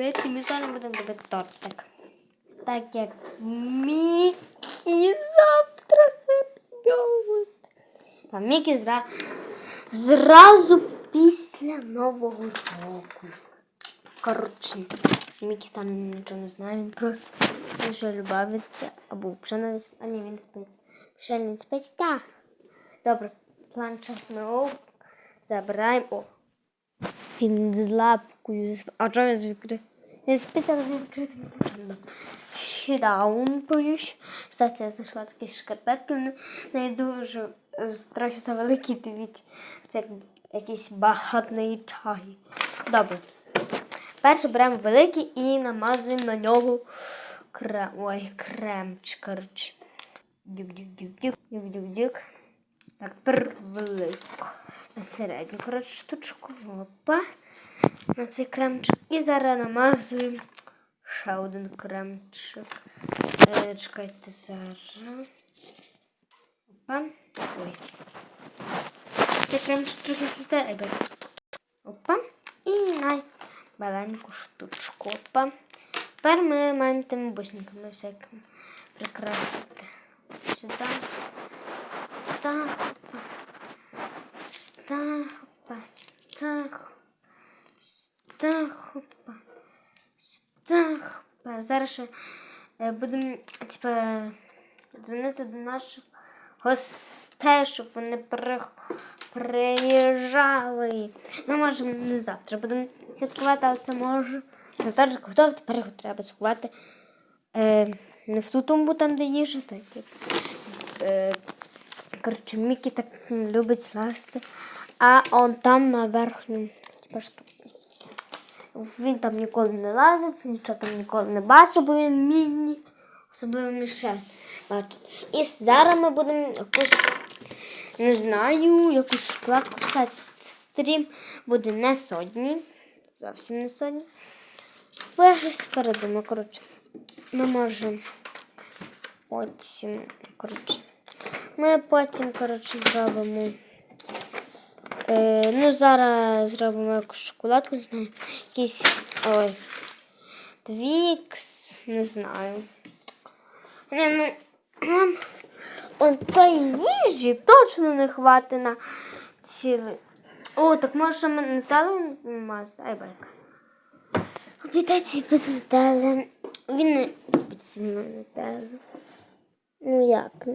Привіт, ми сьогодні будемо робити тортик. Так як Мікі завтра Birthday. Та Мікі зра... зразу після Нового року. Коротше, Мікі там нічого не знає, він просто дуже любавиться або взагалі не спить. А ні, він спить. Взагалі спить. Так. Добре, ми о, забираємо. Він з лапкою. А чого він відкрив? Він але з відкритим очима. Щідаун поїж. Кстати, я знайшла такі шкарпетки. Вони не дуже е, трохи завеликі, дивіться. Це як якийсь багатний чай. Добре. Перше беремо великий і намазуємо на нього крем. Ой, кремч, коротше. Дюк-дюк-дюк-дюк. Дюк-дюк-дюк. Так, тепер велику. Середню, коротше, штучку. Опа. На цей кремчик. І зараз намазуємо ще один кремчик. Е, чекайте зараз. Опа. Ой. Цей кремчик трохи злітає. Ай. Опа. І на маленьку штучку. Опа. Тепер ми маємо тими бусинками всякими прикрасити. Сюди. Опа. Сюди. Опа. Сюди. Сюди. Опа. Зараз ще е, будемо типа, дзвонити до наших гостей, щоб вони при... приїжджали. Ми можемо не завтра будемо святкувати, але це може. Завтра хто тепер його треба святкувати. Е, не в ту тумбу там, де їжа, типу. Е, коротше, Мікі так любить злазити. А он там на верхньому, типа штуку. Він там ніколи не лазить, нічого там ніколи не бачить, бо він міні. Особливо Мішель бачить. І зараз ми будемо якусь, не знаю, якусь шоколадку писати. Стрім буде не сьогодні. Зовсім не сьогодні. Бо я щось передумаю. Коротше, ми можемо потім, коротше, ми потім, коротше, зробимо. Е, ну, зараз зробимо якусь шоколадку, не знаю. Якийсь ой, твікс, не знаю. Не, ну, нам он тої їжі точно не хватить на цілий. О, так може ми Нутеллу мазати? Ай, байка. Обійдеться без Нутелли. Він не любить Нутеллу. Ну як?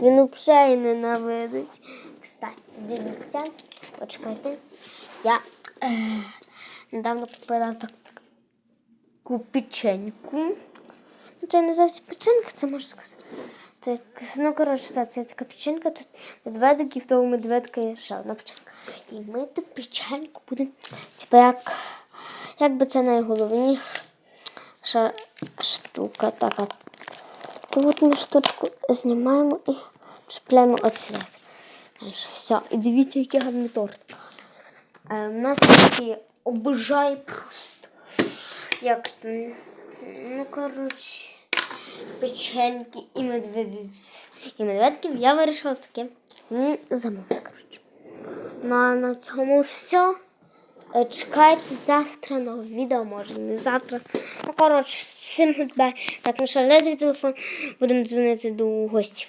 Він взагалі ненавидить. Кстати, дивіться, почекайте. Я е, недавно купила таку печеньку. Ну, це не зовсім печенька, це можна сказати. Так, ну, коротше, це така печенька, тут медведик, і в тому медведка є ще одна печенька. І ми ту печеньку будемо, типу, як, як би це найголовніша штука така. То от ми штучку знімаємо і чіпляємо оцю. Все, дивіться, який гарний торт. Е, у нас такі обожає просто. Як там, ну, коротше, печеньки і медведиці. І медведків я вирішила таке замовити, коротше. Ну, а на цьому все. Е, Чекайте завтра нове відео, може не завтра. Ну, коротше, всім гудбай. Так, ну що, лезі телефон, будемо дзвонити до гостів.